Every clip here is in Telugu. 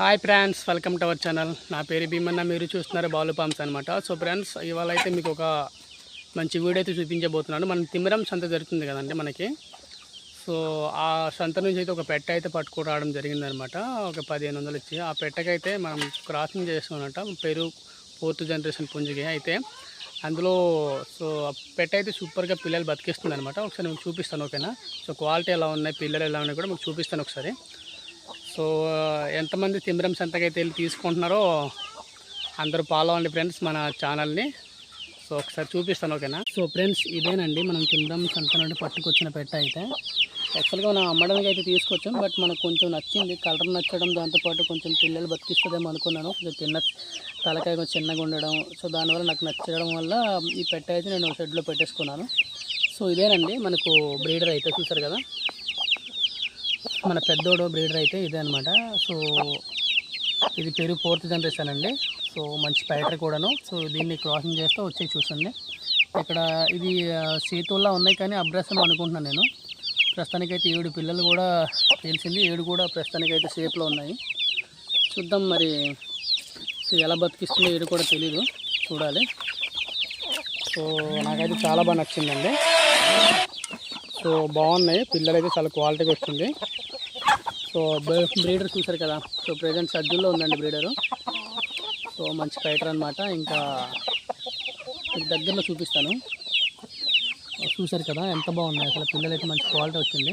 Hi friends welcome to our channel నా పేరు భీమన్న మీరు చూస్తున్నారు బాలు పామ్స్ అనమాట సో ఫ్రెండ్స్ ఇవాళ అయితే మీకు ఒక మంచి వీడియో అయితే చూపించబోతున్నాను. మనం తిమిరం సంత జరుగుతుంది కదండి మనకి. సో ఆ సంత నుంచి అయితే ఒక పెట్ట అయితే పట్టుకు రావడం జరిగిందనమాట ఒక పదిహేను వందలు ఇచ్చి. ఆ పెట్టకైతే మనం క్రాసింగ్ చేస్తామన్నమాట పేరు ఫోర్త్ జనరేషన్ పుంజికి అయితే. అందులో సో ఆ పెట్ట అయితే సూపర్గా పిల్లలు బతికిస్తుంది అనమాట ఒకసారి మీకు చూపిస్తాను ఓకేనా సో క్వాలిటీ ఎలా ఉన్నాయి పిల్లలు ఎలా ఉన్నాయి కూడా మీకు చూపిస్తాను ఒకసారి. సో ఎంతమంది తిమిరం సంతకైతే వెళ్ళి తీసుకుంటున్నారో అందరూ ఫాలో అవ్వండి ఫ్రెండ్స్ మన ఛానల్ని. సో ఒకసారి చూపిస్తాను ఓకేనా? సో ఫ్రెండ్స్ ఇదేనండి మనం తిమిరం సంత నుండి పట్టుకొచ్చిన పెట్ట అయితే. యాక్చువల్గా మనం అమ్మడానికి అయితే తీసుకొచ్చాం బట్ మనకు కొంచెం నచ్చింది. కలర్ నచ్చడం దాంతోపాటు కొంచెం పిల్లలు బతికిస్తుందేమో అనుకున్నాను. కొంచెం తిన్న తలకాయ కొంచెం చిన్నగా ఉండడం సో దానివల్ల నాకు నచ్చడం వల్ల ఈ పెట్ట అయితే నేను షెడ్లో పెట్టేసుకున్నాను. సో ఇదేనండి మనకు బ్రీడర్ అయితే చూసారు కదా? మన పెద్దోడు బ్రీడర్ అయితే ఇదే అనమాట సో ఇది పేరు ఫోర్త్ జనరేషన్ అండి. సో మంచి ప్యాటర్ కూడాను. సో దీన్ని క్రాసింగ్ చేస్తే వచ్చి చూస్తుంది ఇక్కడ ఇది సీతుల్లా ఉన్నాయి కానీ అభ్యాసం అనుకుంటున్నాను నేను. ప్రస్తుతానికైతే ఏడు పిల్లలు కూడా తెలిసింది ఏడు కూడా ప్రస్తుతానికైతే సేఫ్లో ఉన్నాయి. చూద్దాం మరి సో ఎలా బతికిస్తుందో ఏడు కూడా తెలీదు. చూడాలి. సో నాకైతే చాలా బాగా నచ్చిందండి. సో బాగున్నాయి. పిల్లలు అయితే చాలా క్వాలిటీగా వచ్చింది. సో బ్రీడర్ చూసారు కదా. సో ప్రజెంట్ సజ్జుల్లో ఉందండి బ్రీడరు. సో మంచి ఫైటర్ అనమాట ఇంకా దగ్గరలో చూపిస్తాను. చూసారు కదా ఎంత బాగున్నాయి. అసలు పిల్లలు అయితే మంచి క్వాలిటీ వచ్చింది.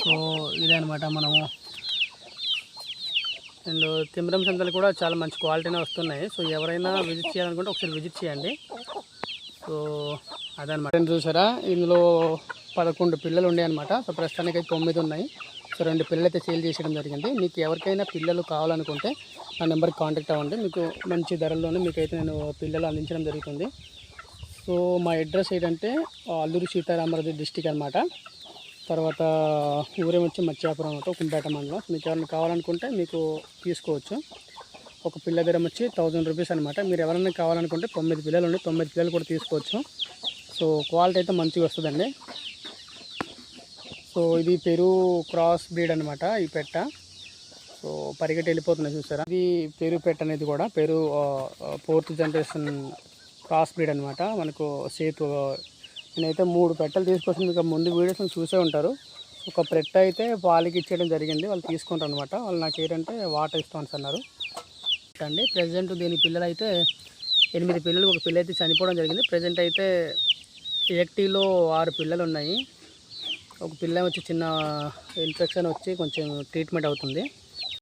సో ఇదే అనమాట మనము. అండ్ తిమ్రం సంతలు కూడా చాలా మంచి క్వాలిటీనే వస్తున్నాయి. సో ఎవరైనా విజిట్ చేయాలనుకుంటే ఒకసారి విజిట్ చేయండి. సో అదనమాట చూసారా? ఇందులో పదకొండు పిల్లలు ఉన్నాయి అనమాట సో ప్రస్తుతానికి అయితే తొమ్మిది ఉన్నాయి. సో రెండు పిల్లలు అయితే సేల్ చేసేయడం జరిగింది. మీకు ఎవరికైనా పిల్లలు కావాలనుకుంటే నా నెంబర్కి కాంటాక్ట్ అవ్వండి. మీకు మంచి ధరల్లోనే మీకైతే నేను పిల్లలు అందించడం జరుగుతుంది. సో మా అడ్రస్ ఏంటంటే అల్లూరు సీతారామరాజు డిస్టిక్ అనమాట తర్వాత ఊరేమొచ్చి మత్స్యాపురం అనమాట కుంపేట మండలం. మీకు ఎవరైనా కావాలనుకుంటే మీకు తీసుకోవచ్చు. ఒక పిల్ల దగ్గర వచ్చి థౌజండ్ రూపీస్ అనమాట మీరు ఎవరైనా కావాలనుకుంటే తొమ్మిది పిల్లలు ఉండి తొమ్మిది పిల్లలు కూడా తీసుకోవచ్చు. సో క్వాలిటీ అయితే మంచిగా వస్తుందండి. సో ఇది పెరు క్రాస్ బ్రీడ్ అనమాట ఈ పెట్ట. సో పరిగెట్టి వెళ్ళిపోతున్నాయి చూసారా? ఇది పెరు పెట్ట అనేది కూడా Peru fourth generation cross breed అనమాట మనకు సేతు నేనైతే మూడు పెట్టలు తీసుకొచ్చింది ఇక ముందు వీడియోస్ చూసే ఉంటారు. ఒక పెట్ట అయితే వాళ్ళకి ఇచ్చేయడం జరిగింది వాళ్ళు తీసుకుంటారు అనమాట వాళ్ళు నాకు ఏంటంటే వాటర్ ఇస్తామని అన్నారు. అండి. ప్రజెంట్ దీని పిల్లలు అయితే ఎనిమిది పిల్లలు ఒక పిల్ల అయితే చనిపోవడం జరిగింది. ప్రజెంట్ అయితే ఏక్టీలో ఆరు పిల్లలు ఉన్నాయి ఒక పిల్ల వచ్చి చిన్న ఇన్ఫెక్షన్ వచ్చి కొంచెం ట్రీట్మెంట్ అవుతుంది.